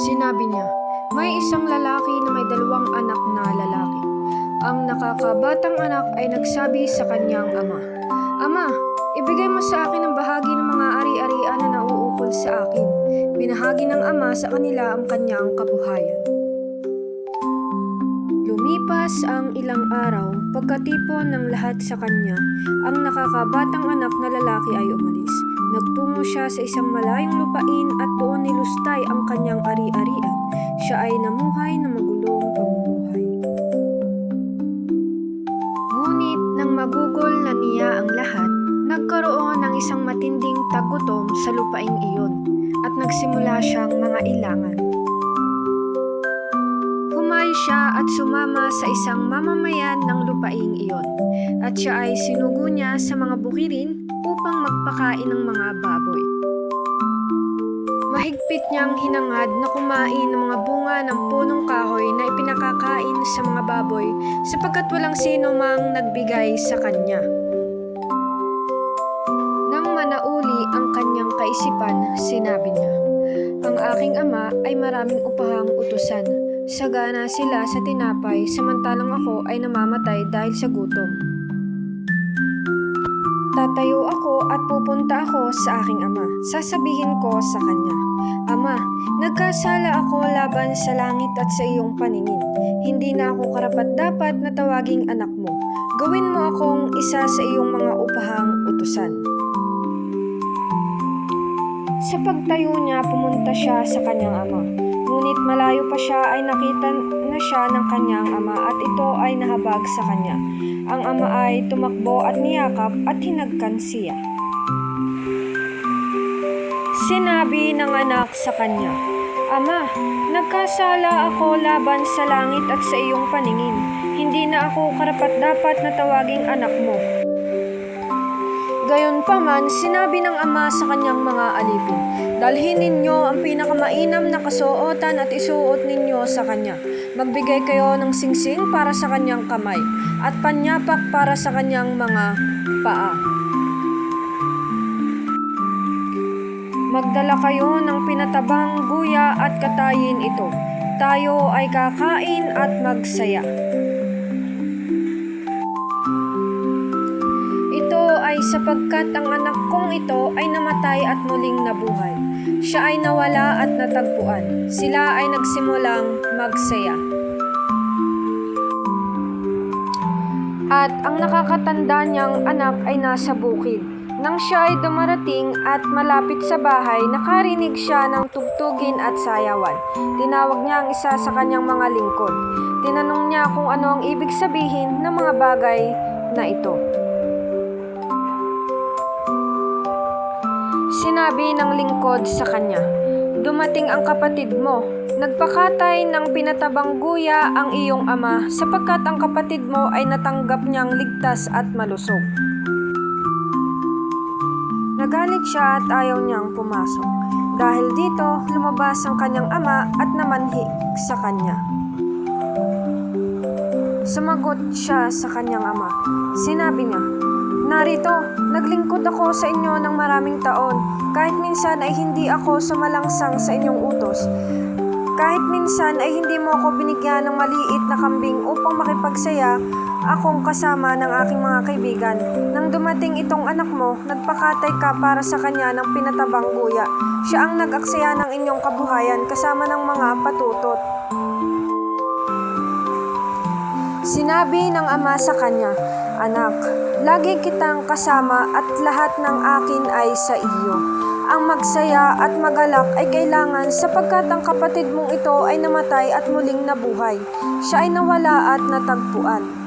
Sinabi niya, may isang lalaki na may dalawang anak na lalaki. Ang nakakabatang anak ay nagsabi sa kanyang ama, Ama, ibigay mo sa akin ang bahagi ng mga ari-arian na nauukol sa akin. Binahagi ng ama sa kanila ang kanyang kabuhayan. Lumipas ang ilang araw, pagkatipon ng lahat sa kanya, ang nakakabatang anak na lalaki ay umalis. Nagtungo siya sa isang malayong lupain at doon nilustay ang kanyang ari-arian. Siya ay namuhay na magulong pamumuhay. Ngunit nang magugol na niya ang lahat, nagkaroon ng isang matinding tagutom sa lupaing iyon at nagsimula siyang mga ilangan. Humayo siya at sumama sa isang mamamayan ng lupaing iyon at siya ay sinugo niya sa mga bukirin upang magpakain ng mga baboy. Mahigpit niyang hinangad na kumain ng mga bunga ng punong kahoy na ipinakakain sa mga baboy sapagkat walang sino mang nagbigay sa kanya. Nang manauli ang kanyang kaisipan, sinabi niya, Ang aking ama ay maraming upahang utusan. Sagana sila sa tinapay samantalang ako ay namamatay dahil sa gutom. Tatayo ako at pupunta ako sa aking ama. Sasabihin ko sa kanya, Ama, nagkasala ako laban sa langit at sa iyong paningin. Hindi na ako karapat-dapat na tawaging anak mo. Gawin mo akong isa sa iyong mga upahang utusan. Sa pagtayo niya, pumunta siya sa kanyang ama. Ngunit malayo pa siya ay nakita na siya ng kanyang ama at ito ay nahabag sa kanya. Ang ama ay tumakbo at niyakap at hinagkan siya. Sinabi ng anak sa kanya, Ama, nagkasala ako laban sa langit at sa iyong paningin. Hindi na ako karapat-dapat na tawaging anak mo. Gayunpaman, sinabi ng ama sa kanyang mga alipin, Dalhin ninyo ang pinakamainam na kasuotan at isuot ninyo sa kanya. Magbigay kayo ng singsing para sa kanyang kamay at panyapak para sa kanyang mga paa. Magdala kayo ng pinatabang guya at katayin ito. Tayo ay kakain at magsaya. Sapagkat ang anak kong ito ay namatay at muling nabuhay. Siya ay nawala at natagpuan. Sila ay nagsimulang magsaya. At ang nakakatanda niyang anak ay nasa bukid. Nang siya ay dumarating at malapit sa bahay, nakarinig siya ng tugtugin at sayawan. Tinawag niya ang isa sa kanyang mga lingkod. Tinanong niya kung ano ang ibig sabihin ng mga bagay na ito. Sinabi ng lingkod sa kanya, Dumating ang kapatid mo. Nagpakatay ng pinatabang guya ang iyong ama sapagkat ang kapatid mo ay natanggap niyang ligtas at malusog. Nagalit siya at ayaw niyang pumasok. Dahil dito, lumabas ang kanyang ama at namanhik sa kanya. Sumagot siya sa kanyang ama. Sinabi niya, Narito, naglingkod ako sa inyo ng maraming taon. Kahit minsan ay hindi ako sumalangsang sa inyong utos. Kahit minsan ay hindi mo ako binigyan ng maliit na kambing upang makipagsaya akong kasama ng aking mga kaibigan. Nang dumating itong anak mo, nagpakatay ka para sa kanya ng pinatabang guya. Siya ang nag-aksaya ng inyong kabuhayan kasama ng mga patutot. Sinabi ng ama sa kanya, Anak, lagi kitang kasama at lahat ng akin ay sa iyo. Ang magsaya at magalak ay kailangan sapagkat ang kapatid mong ito ay namatay at muling nabuhay. Siya ay nawala at natagpuan.